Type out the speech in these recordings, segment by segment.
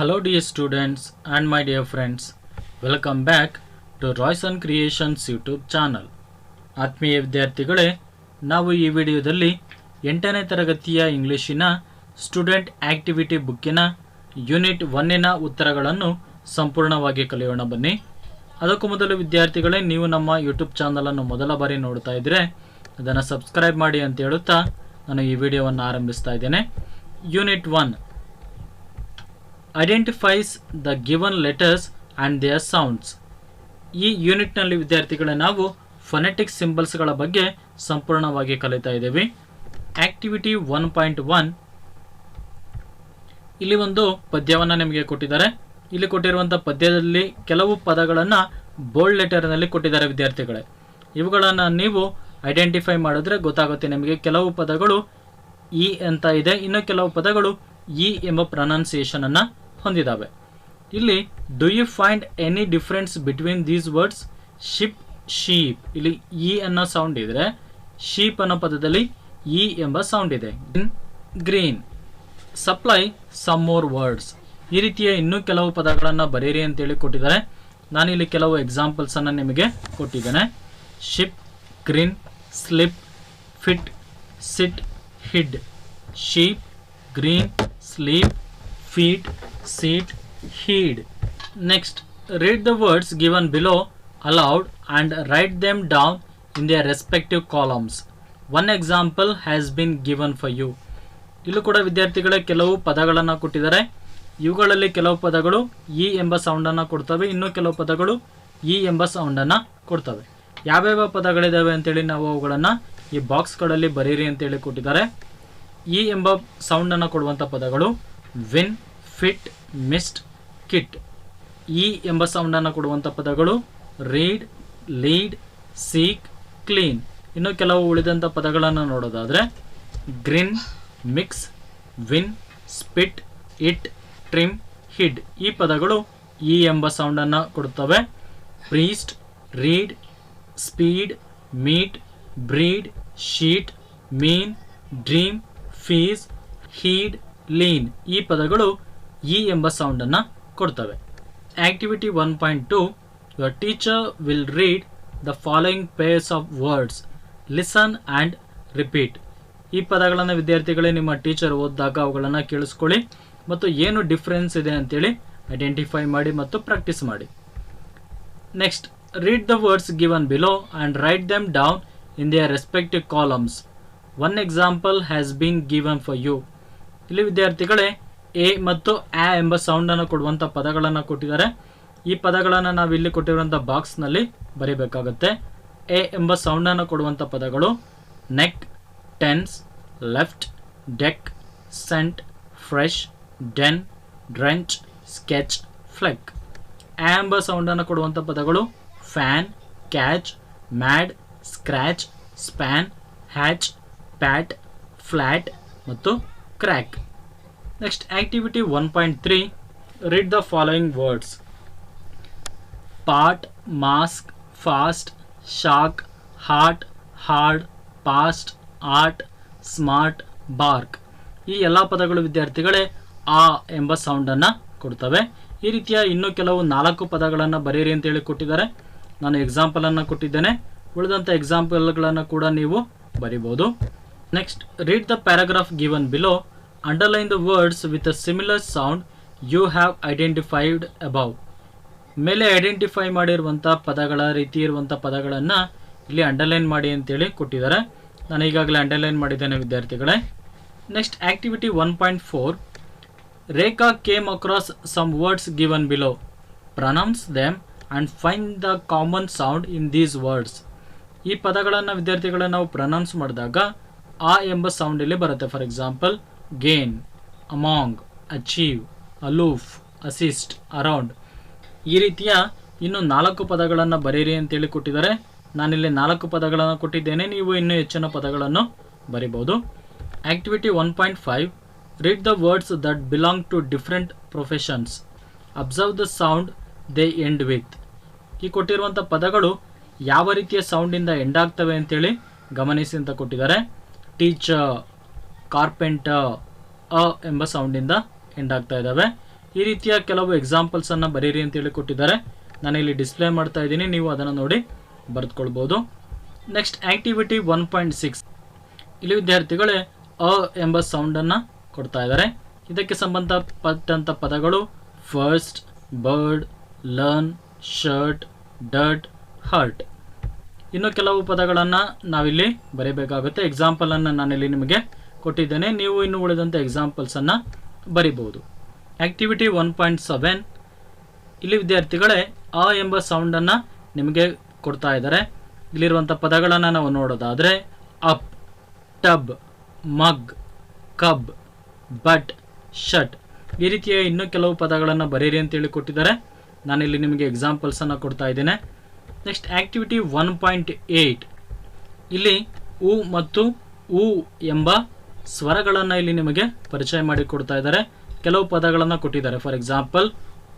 Hello, dear students and my dear friends. Welcome back to Royson Creations YouTube channel ಆತ್ಮೀಯ ವಿದ್ಯಾರ್ಥಿಗಳೇ ನಾವು ಈ ವಿಡಿಯೋದಲ್ಲಿ ಎಂಟನೇ ತರಗತಿಯ ಇಂಗ್ಲಿಷಿನ ಸ್ಟೂಡೆಂಟ್ ಆಕ್ಟಿವಿಟಿ ಬುಕ್ಕಿನ ಯೂನಿಟ್ ಒನ್ನಿನ ಉತ್ತರಗಳನ್ನು ಸಂಪೂರ್ಣವಾಗಿ ಕಲಿಯೋಣ ಬನ್ನಿ. ಅದಕ್ಕೂ ಮೊದಲು ವಿದ್ಯಾರ್ಥಿಗಳೇ ನೀವು ನಮ್ಮ ಯೂಟ್ಯೂಬ್ ಚಾನಲನ್ನು ಮೊದಲ ಬಾರಿ ನೋಡ್ತಾ ಇದ್ದರೆ ಅದನ್ನು ಸಬ್ಸ್ಕ್ರೈಬ್ ಮಾಡಿ ಅಂತ ಹೇಳುತ್ತಾ ನಾನು ಈ ವಿಡಿಯೋವನ್ನು ಆರಂಭಿಸ್ತಾ ಇದ್ದೇನೆ. Unit one identifies the given letters and their sounds ಈ ಯೂನಿಟ್ನಲ್ಲಿ ವಿದ್ಯಾರ್ಥಿಗಳೇ ನಾವು ಫೊನೆಟಿಕ್ ಸಿಂಬಲ್ಸ್ಗಳ ಬಗ್ಗೆ ಸಂಪೂರ್ಣವಾಗಿ ಕಲಿತಾ ಇದ್ದೀವಿ. ಆಕ್ಟಿವಿಟಿ ಒನ್ ಪಾಯಿಂಟ್ ಒನ್ ಇಲ್ಲಿ ಒಂದು ಪದ್ಯವನ್ನು ನಿಮಗೆ ಕೊಟ್ಟಿದ್ದಾರೆ. ಇಲ್ಲಿ ಕೊಟ್ಟಿರುವಂಥ ಪದ್ಯದಲ್ಲಿ ಕೆಲವು ಪದಗಳನ್ನು ಬೋಲ್ಡ್ ಲೆಟರ್ನಲ್ಲಿ ಕೊಟ್ಟಿದ್ದಾರೆ ವಿದ್ಯಾರ್ಥಿಗಳೇ. ಇವುಗಳನ್ನು ನೀವು ಐಡೆಂಟಿಫೈ ಮಾಡಿದ್ರೆ ಗೊತ್ತಾಗುತ್ತೆ ನಿಮಗೆ ಕೆಲವು ಪದಗಳು ಇ ಅಂತ ಇದೆ. ಇನ್ನು ಕೆಲವು ಪದಗಳು ಇ ಎಂಬ ಪ್ರೊನೌನ್ಸಿಯೇಷನನ್ನು ಹೊಂದಿದ್ದಾವೆ ಇಲ್ಲಿ do you find any difference between these words ship sheep ಇಲ್ಲಿ ಇ ಅನ್ನೋ ಸೌಂಡ್ ಇದ್ರೆ ಶೀಪ್ ಅನ್ನೋ ಪದದಲ್ಲಿ ಇ ಎಂಬ ಸೌಂಡ್ ಇದೆ. Green supply some more words ಈ ರೀತಿಯ ಇನ್ನೂ ಕೆಲವು ಪದಗಳನ್ನು ಬರೀರಿ ಅಂತೇಳಿ ಕೊಟ್ಟಿದ್ದಾರೆ. ನಾನಿಲ್ಲಿ ಕೆಲವು ಎಕ್ಸಾಂಪಲ್ಸನ್ನು ನಿಮಗೆ ಕೊಟ್ಟಿದ್ದೇನೆ. Ship green slip fit sit hid sheep green sleep feet seat heed. Next, read the words given below aloud and write them down in their respective columns. One example has been given for you. ಇಲ್ಲೂ ಕೂಡ ವಿದ್ಯಾರ್ಥಿಗಳೇ ಕೆಲವು ಪದಗಳನ್ನು ಕೊಟ್ಟಿದ್ದಾರೆ ಇವುಗಳಲ್ಲಿ ಕೆಲವು ಪದಗಳು ಇ ಎಂಬ ಸೌಂಡನ್ನು ಕೊಡ್ತವೆ ಇನ್ನು ಕೆಲವು ಪದಗಳು ಇ ಎಂಬ ಸೌಂಡನ್ನು ಕೊಡ್ತವೆ ಯಾವ್ಯಾವ ಪದಗಳಿದ್ದಾವೆ ಅಂತೇಳಿ ನಾವು ಅವುಗಳನ್ನು ಈ ಬಾಕ್ಸ್ಗಳಲ್ಲಿ ಬರೀರಿ ಅಂತೇಳಿ ಕೊಟ್ಟಿದ್ದಾರೆ ಇ ಎಂಬ ಸೌಂಡನ್ನು ಕೊಡುವಂಥ ಪದಗಳು ವಿನ್ ಫಿಟ್ ಮಿಸ್ಟ್ ಕಿಟ್ ಈ ಎಂಬ ಸೌಂಡನ್ನು ಕೊಡುವಂಥ ಪದಗಳು ರೀಡ್ ಲೀಡ್ ಸೀಕ್ ಕ್ಲೀನ್ ಇನ್ನು ಕೆಲವು ಉಳಿದಂಥ ಪದಗಳನ್ನು ನೋಡೋದಾದರೆ grin mix win spit it trim hid ಈ ಪದಗಳು ಈ ಎಂಬ ಸೌಂಡನ್ನು ಕೊಡುತ್ತವೆ. Priest read speed meet breed sheet mean dream fees heed lean ಈ ಪದಗಳು ಇ ಎಂಬ ಸೌಂಡನ್ನು ಕೊಡ್ತವೆ. Activity one point two your teacher will read the following pairs of words listen and repeat ಈ ಪದಗಳನ್ನು ವಿದ್ಯಾರ್ಥಿಗಳೇ ನಿಮ್ಮ ಟೀಚರ್ ಓದಿದಾಗ ಅವುಗಳನ್ನು ಕೇಳಿಸ್ಕೊಳ್ಳಿ ಮತ್ತು ಏನು ಡಿಫ್ರೆನ್ಸ್ ಇದೆ ಅಂತೇಳಿ ಐಡೆಂಟಿಫೈ ಮಾಡಿ ಮತ್ತು ಪ್ರಾಕ್ಟೀಸ್ ಮಾಡಿ. Next read the words given below and write them down in their respective columns one example has been given for you ಇಲ್ಲಿ ವಿದ್ಯಾರ್ಥಿಗಳೇ ಎ ಮತ್ತು ಆ ಎಂಬ ಸೌಂಡನ್ನು ಕೊಡುವಂಥ ಪದಗಳನ್ನು ಕೊಟ್ಟಿದ್ದಾರೆ. ಈ ಪದಗಳನ್ನು ನಾವು ಇಲ್ಲಿ ಕೊಟ್ಟಿರುವಂಥ ಬಾಕ್ಸ್ನಲ್ಲಿ ಬರೀಬೇಕಾಗುತ್ತೆ. ಎ ಎಂಬ ಸೌಂಡನ್ನು ಕೊಡುವಂಥ ಪದಗಳು neck tense left deck sent fresh den drench sketch fleck ಆ ಎಂಬ ಸೌಂಡನ್ನು ಕೊಡುವಂಥ ಪದಗಳು fan catch mad scratch span hatch pat flat ಮತ್ತು crack one point three read the following words pot mask fast shock heart hard past art smart bark ಈ ಎಲ್ಲ ಪದಗಳು ವಿದ್ಯಾರ್ಥಿಗಳೇ ಆ ಎಂಬ ಸೌಂಡನ್ನು ಕೊಡ್ತವೆ. ಈ ರೀತಿಯ ಇನ್ನೂ ಕೆಲವು ನಾಲ್ಕು ಪದಗಳನ್ನು ಬರೀರಿ ಅಂತೇಳಿ ಕೊಟ್ಟಿದ್ದಾರೆ. ನಾನು ಎಕ್ಸಾಂಪಲನ್ನು ಕೊಟ್ಟಿದ್ದೇನೆ. ಉಳಿದಂಥ ಎಕ್ಸಾಂಪಲ್ಗಳನ್ನು ಕೂಡ ನೀವು ಬರಿಬೋದು next read the paragraph given below underline the words with a similar sound you have identified above ಮೇಲೆ ಐಡೆಂಟಿಫೈ ಮಾಡಿರುವಂಥ ಪದಗಳ, ರೀತಿ ಇರುವಂಥ ಪದಗಳನ್ನು ಇಲ್ಲಿ ಅಂಡರ್ಲೈನ್ ಮಾಡಿ ಅಂತೇಳಿ ಕೊಟ್ಟಿದ್ದಾರೆ. ನಾನು ಈಗಾಗಲೇ ಅಂಡರ್ಲೈನ್ ಮಾಡಿದ್ದೇನೆ ವಿದ್ಯಾರ್ಥಿಗಳೇ. Next activity one point four Rekha came across some words given below pronounce them and find the common sound in these words ಈ ಪದಗಳನ್ನು ವಿದ್ಯಾರ್ಥಿಗಳನ್ನ ನಾವು ಪ್ರನೌನ್ಸ್ ಮಾಡಿದಾಗ, ಆ ಎಂಬ ಸೌಂಡ್ ಇಲ್ಲಿ ಬರುತ್ತೆ. For example gain among achieve aloof assist around ಈ ರೀತಿಯ ಇನ್ನು ನಾಲ್ಕು ಪದಗಳನ್ನು ಬರೀರಿ ಅಂತೇಳಿ ಕೊಟ್ಟಿದ್ದಾರೆ. ನಾನಿಲ್ಲಿ ನಾಲ್ಕು ಪದಗಳನ್ನು ಕೊಟ್ಟಿದ್ದೇನೆ. ನೀವು ಇನ್ನೂ ಹೆಚ್ಚಿನ ಪದಗಳನ್ನು ಬರಿಬೋದು. Activity one point five read the words that belong to different professions observe the sound they end with ಈ ಕೊಟ್ಟಿರುವಂಥ ಪದಗಳು ಯಾವ ರೀತಿಯ ಸೌಂಡಿಂದ ಎಂಡ್ ಆಗ್ತವೆ ಅಂತೇಳಿ ಗಮನಿಸಿ ಅಂತ ಕೊಟ್ಟಿದ್ದಾರೆ. ಟೀಚರ್ ಕಾರ್ಪೆಂಟರ್ ಅ ಎಂಬ ಸೌಂಡಿಂದ ಎಂಡ್ ಆಗ್ತಾ ಇದ್ದಾವೆ ಈ ರೀತಿಯ ಕೆಲವು ಎಕ್ಸಾಂಪಲ್ಸನ್ನು ಬರೀರಿ ಅಂತೇಳಿ ಕೊಟ್ಟಿದ್ದಾರೆ. ನಾನು ಇಲ್ಲಿ ಡಿಸ್ಪ್ಲೇ ಮಾಡ್ತಾ ಇದ್ದೀನಿ. ನೀವು ಅದನ್ನು ನೋಡಿ ಬರೆದುಕೊಳ್ಬೋದು. Next activity one point six ಇಲ್ಲಿ ವಿದ್ಯಾರ್ಥಿಗಳೇ ಅ ಎಂಬ ಸೌಂಡನ್ನು ಕೊಡ್ತಾ ಇದ್ದಾರೆ. ಇದಕ್ಕೆ ಸಂಬಂಧಪಟ್ಟಂಥ ಪದಗಳು first bird learn shirt dirt hurt ಇನ್ನು ಕೆಲವು ಪದಗಳನ್ನು ನಾವಿಲ್ಲಿ ಬರೀಬೇಕಾಗುತ್ತೆ. ಎಕ್ಸಾಂಪಲನ್ನು ನಾನಿಲ್ಲಿ ನಿಮಗೆ ಕೊಟ್ಟಿದ್ದೇನೆ. ನೀವು ಇನ್ನು ಉಳಿದಂಥ ಎಕ್ಸಾಂಪಲ್ಸನ್ನು ಬರಿಬೋದು ಆ್ಯಕ್ಟಿವಿಟಿ ಒನ್ ಪಾಯಿಂಟ್ ಸೆವೆನ್ ಇಲ್ಲಿ ವಿದ್ಯಾರ್ಥಿಗಳೇ, ಆ ಎಂಬ ಸೌಂಡನ್ನು ನಿಮಗೆ ಕೊಡ್ತಾ ಇದ್ದಾರೆ. ಇಲ್ಲಿರುವಂಥ ಪದಗಳನ್ನು ನಾವು ನೋಡೋದಾದರೆ ಅಪ್ ಟಬ್ ಮಗ್ ಕಬ್ ಬಟ್ ಶಟ್ ಈ ರೀತಿಯ ಇನ್ನೂ ಕೆಲವು ಪದಗಳನ್ನು ಬರೀರಿ ಅಂತೇಳಿ ಕೊಟ್ಟಿದ್ದಾರೆ. ನಾನಿಲ್ಲಿ ನಿಮಗೆ ಎಕ್ಸಾಂಪಲ್ಸನ್ನು ಕೊಡ್ತಾ ಇದ್ದೇನೆ. Next activity one point eight ಇಲ್ಲಿ ಉ ಮತ್ತು ಉ ಎಂಬ ಸ್ವರಗಳನ್ನು ಇಲ್ಲಿ ನಿಮಗೆ ಪರಿಚಯ ಮಾಡಿ ಕೊಡ್ತಾ ಇದ್ದಾರೆ. ಕೆಲವು ಪದಗಳನ್ನು ಕೊಟ್ಟಿದ್ದಾರೆ. ಫಾರ್ ಎಕ್ಸಾಂಪಲ್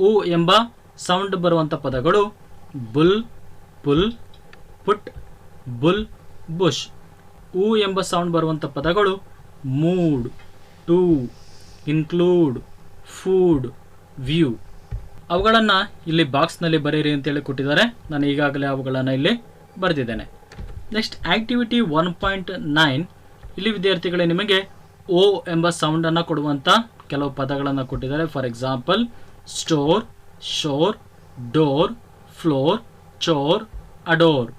ಉ ಎಂಬ ಸೌಂಡ್ ಬರುವಂಥ ಪದಗಳು bull pull put, bull, bush. ಉ ಎಂಬ ಸೌಂಡ್ ಬರುವಂಥ ಪದಗಳು mood, too include food view ಅವುಗಳನ್ನು ಇಲ್ಲಿ ಬಾಕ್ಸ್ನಲ್ಲಿ ಬರೀರಿ ಅಂತೇಳಿ ಕೊಟ್ಟಿದ್ದಾರೆ. ನಾನು ಈಗಾಗಲೇ ಅವುಗಳನ್ನು ಇಲ್ಲಿ ಬರೆದಿದ್ದೇನೆ. Next activity one point nine ಇಲ್ಲಿ ವಿದ್ಯಾರ್ಥಿಗಳೇ, ನಿಮಗೆ ಓ ಎಂಬ ಸೌಂಡನ್ನು ಕೊಡುವಂಥ ಕೆಲವು ಪದಗಳನ್ನು ಕೊಟ್ಟಿದ್ದಾರೆ. For example store shore door floor chore adore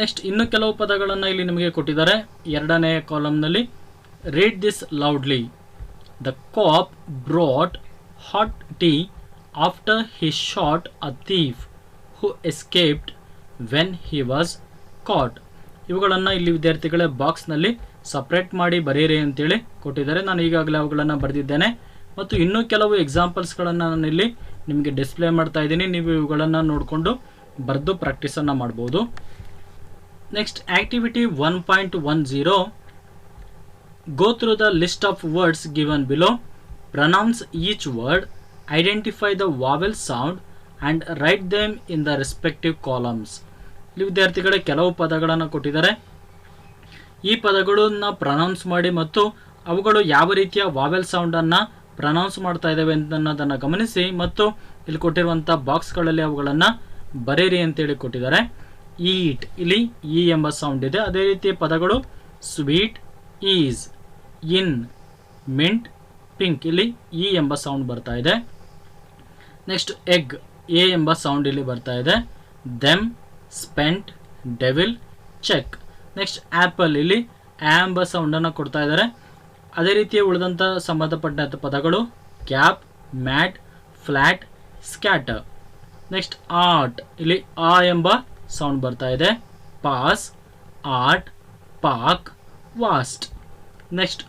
next ಇನ್ನು ಕೆಲವು ಪದಗಳನ್ನು ಇಲ್ಲಿ ನಿಮಗೆ ಕೊಟ್ಟಿದ್ದಾರೆ. ಎರಡನೇ ಕಾಲಮ್ನಲ್ಲಿ read this loudly the cop brought hot tea after he shot a thief who escaped when he was caught ಇವುಗಳನ್ನು ಇಲ್ಲಿ ವಿದ್ಯಾರ್ಥಿಗಳೇ ಬಾಕ್ಸ್ನಲ್ಲಿ ಸಪ್ರೇಟ್ ಮಾಡಿ ಬರೆಯಿರಿ ಅಂತೇಳಿ ಕೊಟ್ಟಿದ್ದಾರೆ. ನಾನು ಈಗಾಗಲೇ ಅವುಗಳನ್ನು ಬರೆದಿದ್ದೇನೆ. ಮತ್ತು ಇನ್ನೂ ಕೆಲವು ಎಕ್ಸಾಂಪಲ್ಸ್ಗಳನ್ನು ನಾನಿಲ್ಲಿ ನಿಮಗೆ ಡಿಸ್ಪ್ಲೇ ಮಾಡ್ತಾ ಇದ್ದೀನಿ. ನೀವು ಇವುಗಳನ್ನು ನೋಡಿಕೊಂಡು ಬರೆದು ಪ್ರಾಕ್ಟೀಸನ್ನು ಮಾಡ್ಬೋದು. Next activity one point one zero. Go through the list of words given below. Pronounce each word, identify the vowel sound and write them in the respective columns. ಇಲ್ಲಿ ವಿದ್ಯಾರ್ಥಿಗಳೇ ಕೆಲವು ಪದಗಳನ್ನು ಕೊಟ್ಟಿದ್ದಾರೆ. ಈ ಪದಗಳನ್ನು ಪ್ರನೌನ್ಸ್ ಮಾಡಿ ಮತ್ತು ಅವುಗಳು ಯಾವ ರೀತಿಯ ವಾವೆಲ್ ಸೌಂಡನ್ನು ಪ್ರನೌನ್ಸ್ ಮಾಡ್ತಾ ಇದ್ದಾವೆ ಅನ್ನೋದನ್ನು ಗಮನಿಸಿ ಮತ್ತು ಇಲ್ಲಿ ಕೊಟ್ಟಿರುವಂಥ ಬಾಕ್ಸ್ಗಳಲ್ಲಿ ಅವುಗಳನ್ನು ಬರೀರಿ ಅಂತೇಳಿ ಕೊಟ್ಟಿದ್ದಾರೆ. ಈಟ್ ಇಲ್ಲಿ ಇ ಎಂಬ ಸೌಂಡ್ ಇದೆ. ಅದೇ ರೀತಿ ಪದಗಳು sweet is in mint pink ಇಲ್ಲಿ ಇ ಎಂಬ ಸೌಂಡ್ ಬರ್ತಾ ಇದೆ. ನೆಕ್ಸ್ಟ್ ಎಗ್ ಎ ಎಂಬ ಸೌಂಡ್ ಇಲ್ಲಿ ಬರ್ತಾ ಇದೆ. Them spent devil check next apple ಇಲ್ಲಿ ಆ್ಯಂಬ ಸೌಂಡನ್ನು ಕೊಡ್ತಾ ಇದ್ದಾರೆ. ಅದೇ ರೀತಿಯ ಉಳಿದಂಥ ಸಂಬಂಧಪಟ್ಟಂಥ ಪದಗಳು cap mat flat scatter next art ಇಲ್ಲಿ ಆ ಎಂಬ ಸೌಂಡ್ ಬರ್ತಾ ಇದೆ. Pass art pack vast next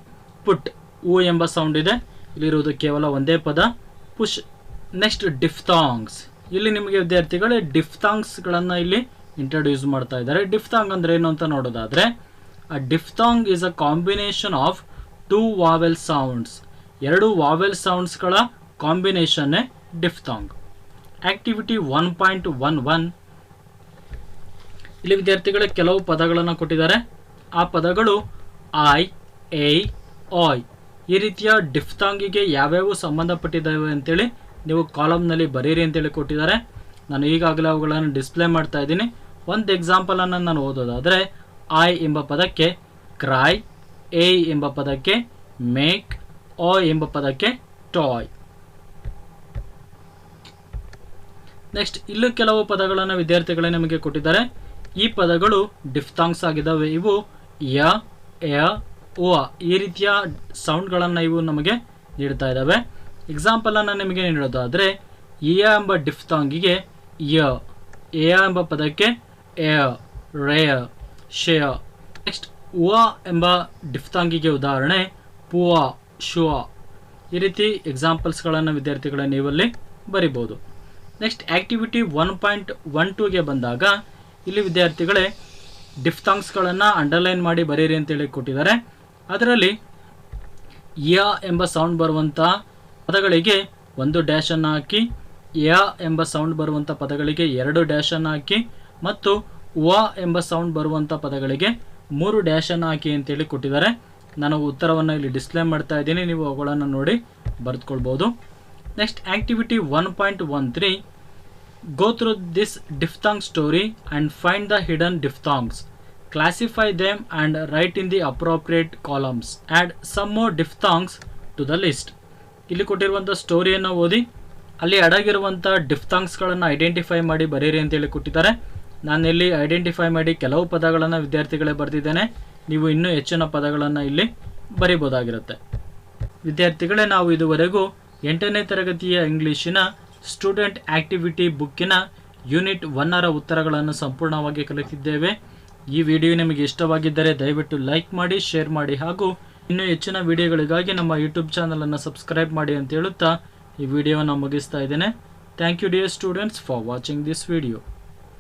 put ಊ ಎಂಬ ಸೌಂಡ್ ಇದೆ. ಇಲ್ಲಿರುವುದು ಕೇವಲ ಒಂದೇ ಪದ. ಪುಷ್ ನೆಕ್ಸ್ಟ್ ಡಿಫ್ತಾಂಗ್ಸ್ ಇಲ್ಲಿ ನಿಮಗೆ ವಿದ್ಯಾರ್ಥಿಗಳೇ ಡಿಫ್ತಾಂಗ್ಸ್ಗಳನ್ನು ಇಲ್ಲಿ ಇಂಟ್ರೊಡ್ಯೂಸ್ ಮಾಡ್ತಾ ಇದ್ದಾರೆ. ಡಿಫ್ತಾಂಗ್ ಅಂದ್ರೆ ಏನು ಅಂತ ನೋಡೋದಾದ್ರೆ ಆ diphthong is a combination of two vowel sounds ಎರಡು ವಾವೆಲ್ ಸೌಂಡ್ಸ್ಗಳ ಕಾಂಬಿನೇಷನ್ನೇ diphthong activity one point one one ಇಲ್ಲಿ ವಿದ್ಯಾರ್ಥಿಗಳ ಕೆಲವು ಪದಗಳನ್ನು ಕೊಟ್ಟಿದ್ದಾರೆ. ಆ ಪದಗಳು ಐ ಎ ಆಯ್ ಈ ರೀತಿಯ ಡಿಫ್ತಾಂಗಿಗೆ ಯಾವ್ಯಾವ ಸಂಬಂಧಪಟ್ಟಿದ್ದಾವೆ ಅಂತೇಳಿ ನೀವು ಕಾಲಮ್ನಲ್ಲಿ ಬರೀರಿ ಅಂತೇಳಿ ಕೊಟ್ಟಿದ್ದಾರೆ. ನಾನು ಈಗಾಗಲೇ ಅವುಗಳನ್ನು ಡಿಸ್ಪ್ಲೇ ಮಾಡ್ತಾ ಇದ್ದೀನಿ. ಒಂದು ಎಕ್ಸಾಂಪಲನ್ನು ನಾನು ಓದೋದಾದರೆ ಐ ಎಂಬ ಪದಕ್ಕೆ ಕ್ರೈ ಎ ಎಂಬ ಪದಕ್ಕೆ ಮೇಕ್ ಒ ಎಂಬ ಪದಕ್ಕೆ ಟಾಯ್ ನೆಕ್ಸ್ಟ್ ಇಲ್ಲೂ ಕೆಲವು ಪದಗಳನ್ನು ವಿದ್ಯಾರ್ಥಿಗಳೇ ನಿಮಗೆ ಕೊಟ್ಟಿದ್ದಾರೆ. ಈ ಪದಗಳು ಡಿಫ್ತಾಂಗ್ಸ್ ಆಗಿದ್ದಾವೆ. ಇವು ಯ ಎ ಓ ಈ ರೀತಿಯ ಸೌಂಡ್ಗಳನ್ನು ಇವು ನಮಗೆ ನೀಡ್ತಾ ಇದ್ದಾವೆ. ಎಕ್ಸಾಂಪಲನ್ನು ನಿಮಗೆ ನೀಡೋದಾದರೆ ಎ ಎಂಬ ಡಿಫ್ತಾಂಗಿಗೆ ಯ ಎ ಎಂಬ ಪದಕ್ಕೆ ಎ ರೇಯ ಶೇಯ ನೆಕ್ಸ್ಟ್ ಉವ ಎಂಬ ಡಿಫ್ತಾಂಗಿಗೆ ಉದಾಹರಣೆ, ಪುವ, ಶುವ. ಈ ರೀತಿ ಎಕ್ಸಾಂಪಲ್ಸ್ಗಳನ್ನು ವಿದ್ಯಾರ್ಥಿಗಳ ನೀವಲ್ಲಿ ಬರಿಬೋದು. Next activity one point one ಟೂಗೆ ಬಂದಾಗ, ಇಲ್ಲಿ ವಿದ್ಯಾರ್ಥಿಗಳೇ ಡಿಫ್ತಾಂಗ್ಸ್ಗಳನ್ನು ಅಂಡರ್ಲೈನ್ ಮಾಡಿ ಬರೀರಿ ಅಂತೇಳಿ ಕೊಟ್ಟಿದ್ದಾರೆ. ಅದರಲ್ಲಿ ಯ ಎಂಬ ಸೌಂಡ್ ಬರುವಂಥ ಪದಗಳಿಗೆ ಒಂದು ಡ್ಯಾಶನ್ನು ಹಾಕಿ, ಯ ಎಂಬ ಸೌಂಡ್ ಬರುವಂಥ ಪದಗಳಿಗೆ ಎರಡು ಡ್ಯಾಶನ್ನು ಹಾಕಿ ಮತ್ತು ವ ಎಂಬ ಸೌಂಡ್ ಬರುವಂಥ ಪದಗಳಿಗೆ ಮೂರು ಡ್ಯಾಶನ್ನು ಹಾಕಿ ಅಂತೇಳಿ ಕೊಟ್ಟಿದ್ದಾರೆ. ನಾನು ಉತ್ತರವನ್ನು ಇಲ್ಲಿ ಡಿಸ್ಪ್ಲೇ ಮಾಡ್ತಾ ಇದ್ದೀನಿ. ನೀವು ಅವುಗಳನ್ನು ನೋಡಿ ಬರೆದುಕೊಳ್ಬೋದು. Next activity one point one three go through this diphthong story and find the hidden diphthongs classify them and write in the appropriate columns add some more diphthongs to the list ಇಲ್ಲಿ ಕೊಟ್ಟಿರುವಂಥ ಸ್ಟೋರಿಯನ್ನು ಓದಿ, ಅಲ್ಲಿ ಅಡಗಿರುವಂಥ ಡಿಫ್ತಾಂಗ್ಸ್ಗಳನ್ನು identify ಮಾಡಿ ಬರೀರಿ ಅಂತೇಳಿ ಕೊಟ್ಟಿದ್ದಾರೆ. ನಾನು ಇಲ್ಲಿ ಐಡೆಂಟಿಫೈ ಮಾಡಿ ಕೆಲವು ಪದಗಳನ್ನು ವಿದ್ಯಾರ್ಥಿಗಳೇ ಬರೆದಿದ್ದೇನೆ. ನೀವು ಇನ್ನೂ ಹೆಚ್ಚಿನ ಪದಗಳನ್ನು ಇಲ್ಲಿ ಬರಿಬೋದಾಗಿರುತ್ತೆ. ವಿದ್ಯಾರ್ಥಿಗಳೇ, ನಾವು ಇದುವರೆಗೂ ಎಂಟನೇ ತರಗತಿಯ ಇಂಗ್ಲೀಷಿನ ಸ್ಟೂಡೆಂಟ್ ಆಕ್ಟಿವಿಟಿ ಬುಕ್ಕಿನ ಯೂನಿಟ್ ಒನ್ನರ ಉತ್ತರಗಳನ್ನು ಸಂಪೂರ್ಣವಾಗಿ ಕಲಿತಿದ್ದೇವೆ. ಈ ವಿಡಿಯೋ ನಿಮಗೆ ಇಷ್ಟವಾಗಿದ್ದರೆ ದಯವಿಟ್ಟು ಲೈಕ್ ಮಾಡಿ ಶೇರ್ ಮಾಡಿ ಹಾಗೂ ಇನ್ನೂ ಹೆಚ್ಚಿನ ವಿಡಿಯೋಗಳಿಗಾಗಿ ನಮ್ಮ ಯೂಟ್ಯೂಬ್ ಚಾನಲನ್ನು ಸಬ್ಸ್ಕ್ರೈಬ್ ಮಾಡಿ ಅಂತ ಹೇಳುತ್ತಾ ಈ ವಿಡಿಯೋವನ್ನು ಮುಗಿಸ್ತಾ ಇದ್ದೇನೆ. Thank you dear students for watching this video